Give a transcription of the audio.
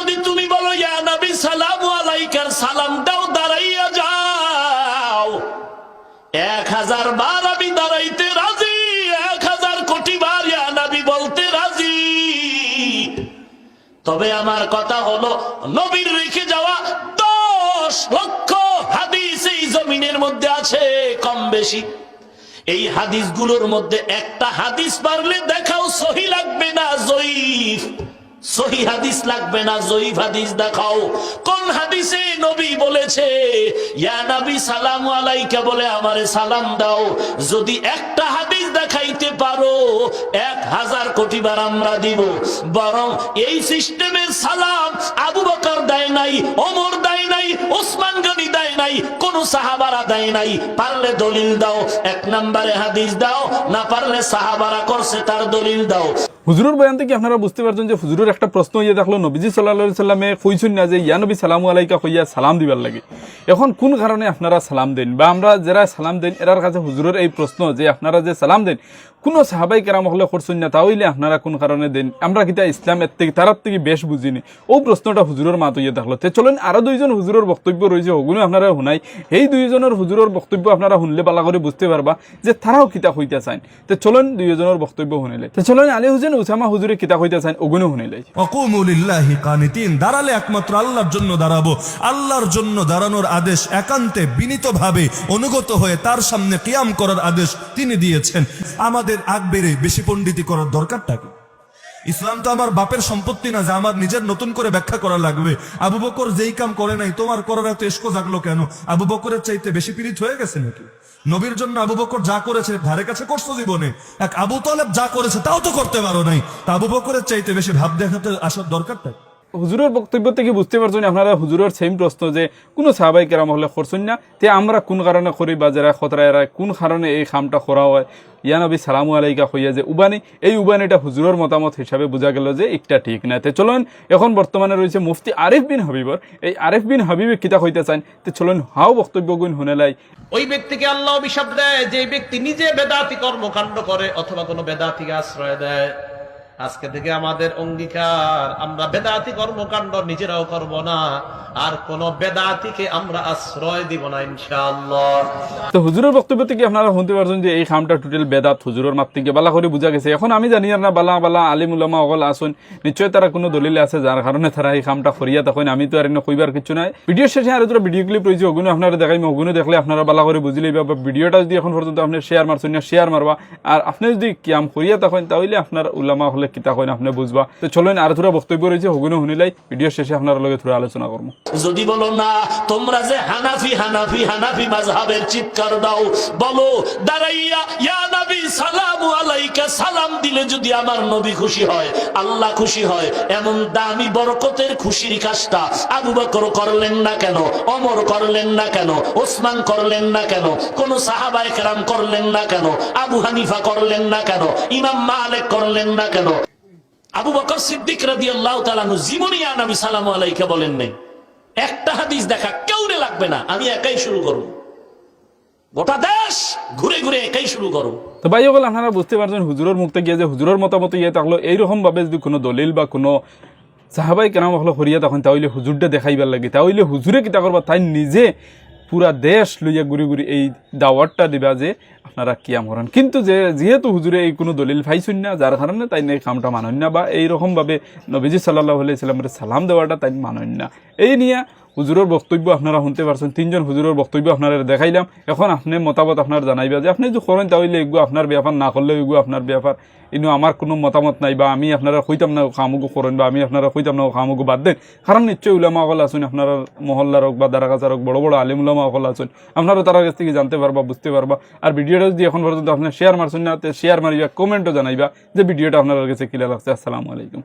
যদি তুমি বলো সালাম আলাইকার সালাম দাও, দাঁড়াইয়া যাও। এক হাজার বার আমি দাঁড়াইতে রাজি, এক হাজার কোটি বার বলতে রাজি। তবে আমার কথা হলো, নবীর রেখে যাওয়া দশ লক্ষ হাদিস এই জমিনের মধ্যে আছে, কম বেশি। এই হাদিসগুলোর মধ্যে একটা হাদিস পারলে দেখাও সহি লাগবে না, জয়ীফ। সহি হাদিস লাগবে না, জয়ীফ হাদিস দেখাও। কোন হাদিসে নবী বলেছে, ইয়া নবী, সালাম আলাইকা বলে আমারে সালাম দাও। যদি একটা হাদিস দেখাইতে পারো, এক হাজার কোটি বার আমরা দিব। বরং এই সিস্টেমের সালাম আবু বকর দেয় নাই, ওমর দেয় নাই, ওসমান গনি দেয় নাই, কোন সাহাবারা দেয় নাই। পারলে দলিল দাও, এক নম্বরে হাদিস দাও, না পারলে সাহাবারা করছে তার দলিল দাও। হুজুরের বয়ান থেকে আপনারা বুঝতে পারছেন যে হুজুরের একটা প্রশ্ন ইয়ে দেখল, নবীজি সাল্লাহ সাল্লামে কইছেন না যে, ইয়া নবী সালামু আলাইকা কইয়া সালাম দিবার লাগে। এখন কোন কারণে আপনারা সালাম দেন? বা আমরা যারা সালাম দেন, এরার কাছে হুজুরের এই প্রশ্ন যে, আপনারা যে সালাম দেন, কোনো সাহাবাই কেরাম হলে করছেন না তাহলে আপনারা কোন কারণে দেন? আমরা কিতা ইসলাম এর থেকে, তারার থেকে বেশ বুঝিনি। ও প্রশ্নটা হুজুরের মাত ইয়ে দেখল। তে চলেন, আরও দুইজন হুজুরের বক্তব্য রয়েছে, ওগুলো আপনারা শুনাই। এই দুইজনের হুজুরের বক্তব্য আপনারা শুনলে পালা করে বুঝতে পারবা যে তারাও কিতা হইতে চান। তে চলেন, দুইজনের বক্তব্য শুনিলে। তে চলেন, আলী হুসেন উসামা হুজুরে কিতা হইতে চান ওগুলো অকুমুলিল্লাহি কানিতিন, দাঁড়ালে একমাত্র আল্লাহর জন্য দাঁড়াবো। আল্লাহর জন্য দাঁড়ানোর আদেশ একান্তে বিনীতভাবে অনুগত হয়ে তার সামনে কিয়াম করার আদেশ তিনি দিয়েছেন। আমাদের আগ বেড়ে বেশি পণ্ডিতি করার দরকারটা কি? ইসলাম তো আমার বাপের সম্পত্তি না যে আমার নিজের নতুন করে ব্যাখ্যা করা লাগবে। আবু বকর যেই কাম করে নাই, তোমার করার এত এসকো জাগলো কেন? আবু বকরের চাইতে বেশি পীড়িত হয়ে গেছে নাকি? নবীর জন্য আবু বকর যা করেছে, ধারে কাছে করছ জীবনে। এক আবু তলেব যা করেছে, তাও তো করতে পারো নাই। তা আবু বকরের চাইতে বেশি ভাব দেখাতে আসার দরকারটা? হুজুরের বক্তব্য থেকে বুঝতে পারছেন আপনারা হুজুরের সেম প্রশ্ন যে, কোনো সাহাবাই কেরাম হলে করছেন না? তে আমরা কোন কারণে করি বা যারা খতরা, এরা কোন কারণে এই খামটা করা হয়? ইয়া নবী সালামু আলাইকা হইয়া যে, উবানি, এই উবানিটা হুজুরের মতামত হিসাবে বোঝা গেল যে, একটা ঠিক না। তে চলুন, এখন বর্তমানে রয়েছে মুফতি আরিফ বিন হাবিবর। এই আরিফ বিন হাবিবে কিতা হইতে চান। তে চলুন, হাও বক্তব্য গুণ শুনেলাই ওই ব্যক্তিকে আল্লাহ অভিশাপ দেয় যে ব্যক্তি নিজে বেদাতি কর্মকাণ্ড করে অথবা কোনো বেদাতিকে আশ্রয় দেয়। আজকে থেকে আমাদের অঙ্গীকার, আমরা বেদাতি কর্মকাণ্ড নিজেরাও করব না, আর কোন বেদাতিকে আমরা আশ্রয় দিব না, ইনশাআল্লাহ। তো হুজুরের বক্তব্য থেকে আপনারা শুনতে পারছেন যে এই খামটা টোটাল বেদাত হুজুরের মাপ থেকে বালা করে বোঝা গেছে? এখন আমি জানি না বালা বালা, আলিম উলামা অকল আসুন। নিশ্চয় তারা কোনো দলিল আছে যার কারণে তারা এই খামটা করিয়া তখন আমি তো আর এনে কইবার কিছু নাই। ভিডিও শেষে আর তোরা ভিডিও ক্লিপ রয়েছে ওগুলো আপনারা দেখাই ওগুলো দেখলে আপনারা বালা করে বুঝলেই বা ভিডিওটা যদি এখন পর্যন্ত আপনি শেয়ার মারছেন না শেয়ার মারবা। আর আপনি যদি কিয়াম করিয়া তখন তাহলে আপনার উলামা হলে কিতা কইন আপনি বুঝবা। তো চলেন আর তোরা বক্তব্য রয়েছে ওগুলো শুনিলাই। ভিডিও শেষে আপনার লগে থোড়া আলোচনা করব যদি বলো না, তোমরা যে হানাফি হানাফি হানাফি মাযহাবের চিৎকার দাও, বলো, দাঁড়াইয়া, ইয়া নবী, সালামু আলাইকা, সালাম দিলে যদি আমার নবী খুশি হয়, আল্লাহ খুশি হয়, এমন দামি বরকতের খুশির কাজটা আবু বকর করলেন না কেন? অমর করলেন না কেন? ওসমান করলেন না কেন? কোন সাহাবায়ে কেরাম করলেন না কেন? আবু হানিফা করলেন না কেন? ইমাম মালিক করলেন না কেন? আবু বকর সিদ্দিক রাদিয়াল্লাহু তাআলা জীবনী ইয়া নবী সালামু আলাইকা বলেন নাই। একটা হাদিস দেখা কেউরে লাগবে না, আমি একাই শুরু করব। গোটা দেশ ঘুরে ঘুরে একাই শুরু করব। তো ভাই সকল আপনারা বুঝতে পারছেন, হুজুরের যে হুজুরের মতামত ইয়ে থাকল এইরকম ভাবে যদি কোনো দলিল বা কোনো সাহাবাই কেনাম হলো হরিয়া, তখন তাহলে হুজুরটা দেখাইবার লাগে। তাহলে হুজুরে কিতা করবা? তাই নিজে পুরা দেশ লইয়া ঘুরি ঘুরি এই দাওয়াতটা দিবা যে আপনারা কিয়াম করেন কিন্তু যে যেহেতু হুজুরে এই কোনো দলিল পাইছেন না, যার কারণে তাই এই কামটা মানেন না বা এইরকম ভাবে নবীজি সাল্লাহ সাল্লামের সালাম দেওয়াটা তাই মানেন না। এই নিয়ে হুজুরের বক্তব্য আপনারা শুনতে পারছেন, তিনজন হুজুরের বক্তব্য আপনারা দেখাইলাম। এখন আপনি মতামত আপনার জানাইবা যে আপনি যদি করেন তাহলে এগুলো আপনার ব্যাপার, না করলে এগুলো আপনার ব্যাপার। কিন্তু আমার কোনো মতামত নাই বা আমি আপনারা কইতাম না খামুগু করেন বা আমি আপনারা কইতাম না খামুগু বাদ দেন। কারণ নিশ্চয়ই উলামা অকল আছেন, আপনারা মহল্লার হোক বা দারাগাছার হোক বড় বড় আলিম উলামা অকল আছেন। আপনারা তার কাছ থেকে জানতে পারবা, বুঝতে পারবা। আর ভিডিওটা যদি এখন পর্যন্ত আপনার শেয়ার মারছেন না শেয়ার মারিবা কমেন্টও জানাইবা যে ভিডিওটা আপনার কাছে কিলা লাগছে। আসসালামু আলাইকুম।